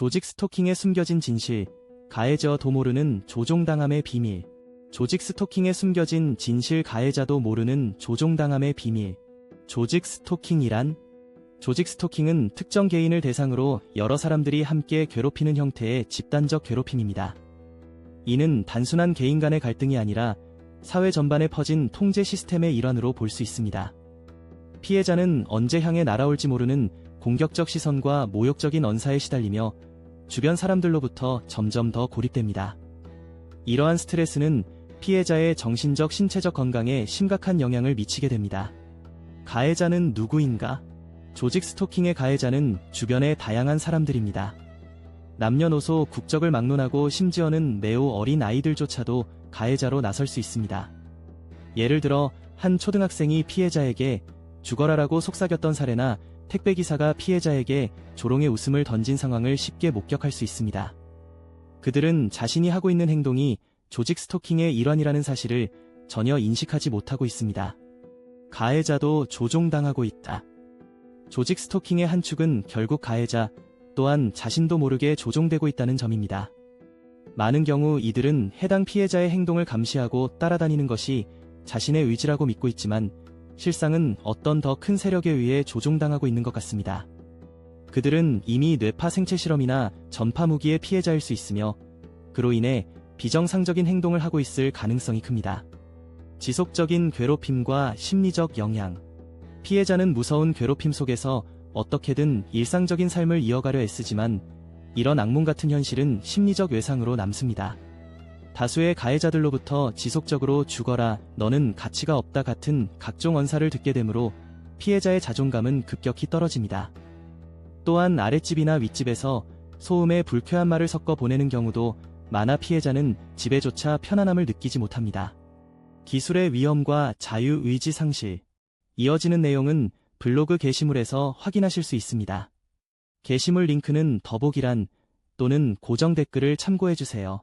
조직 스토킹에 숨겨진 진실, 가해자도 모르는 조종당함의 비밀. 조직 스토킹에 숨겨진 진실 가해자도 모르는 조종당함의 비밀. 조직 스토킹이란 조직 스토킹은 특정 개인을 대상으로 여러 사람들이 함께 괴롭히는 형태의 집단적 괴롭힘입니다. 이는 단순한 개인 간의 갈등이 아니라 사회 전반에 퍼진 통제 시스템의 일환으로 볼 수 있습니다. 피해자는 언제 향해 날아올지 모르는 공격적 시선과 모욕적인 언사에 시달리며 주변 사람들로부터 점점 더 고립됩니다. 이러한 스트레스는 피해자의 정신적, 신체적 건강에 심각한 영향을 미치게 됩니다. 가해자는 누구인가? 조직 스토킹의 가해자는 주변의 다양한 사람들입니다. 남녀노소 국적을 막론하고 심지어는 매우 어린 아이들조차도 가해자로 나설 수 있습니다. 예를 들어 한 초등학생이 피해자에게 죽어라라고 속삭였던 사례나 택배기사가 피해자에게 조롱의 웃음을 던진 상황을 쉽게 목격할 수 있습니다. 그들은 자신이 하고 있는 행동이 조직 스토킹의 일환이라는 사실을 전혀 인식하지 못하고 있습니다. 가해자도 조종당하고 있다. 조직 스토킹의 한 축은 결국 가해자 또한 자신도 모르게 조종되고 있다는 점입니다. 많은 경우 이들은 해당 피해자의 행동을 감시하고 따라다니는 것이 자신의 의지라고 믿고 있지만 실상은 어떤 더 큰 세력에 의해 조종당하고 있는 것 같습니다. 그들은 이미 뇌파 생체 실험이나 전파 무기의 피해자일 수 있으며 그로 인해 비정상적인 행동을 하고 있을 가능성이 큽니다. 지속적인 괴롭힘과 심리적 영향. 피해자는 무서운 괴롭힘 속에서 어떻게든 일상적인 삶을 이어가려 애쓰지만 이런 악몽 같은 현실은 심리적 외상으로 남습니다. 다수의 가해자들로부터 지속적으로 죽어라, 너는 가치가 없다 같은 각종 언사를 듣게 되므로 피해자의 자존감은 급격히 떨어집니다. 또한 아랫집이나 윗집에서 소음에 불쾌한 말을 섞어 보내는 경우도 많아 피해자는 집에조차 편안함을 느끼지 못합니다. 기술의 위험과 자유의지 상실. 이어지는 내용은 블로그 게시물에서 확인하실 수 있습니다. 게시물 링크는 더보기란 또는 고정 댓글을 참고해주세요.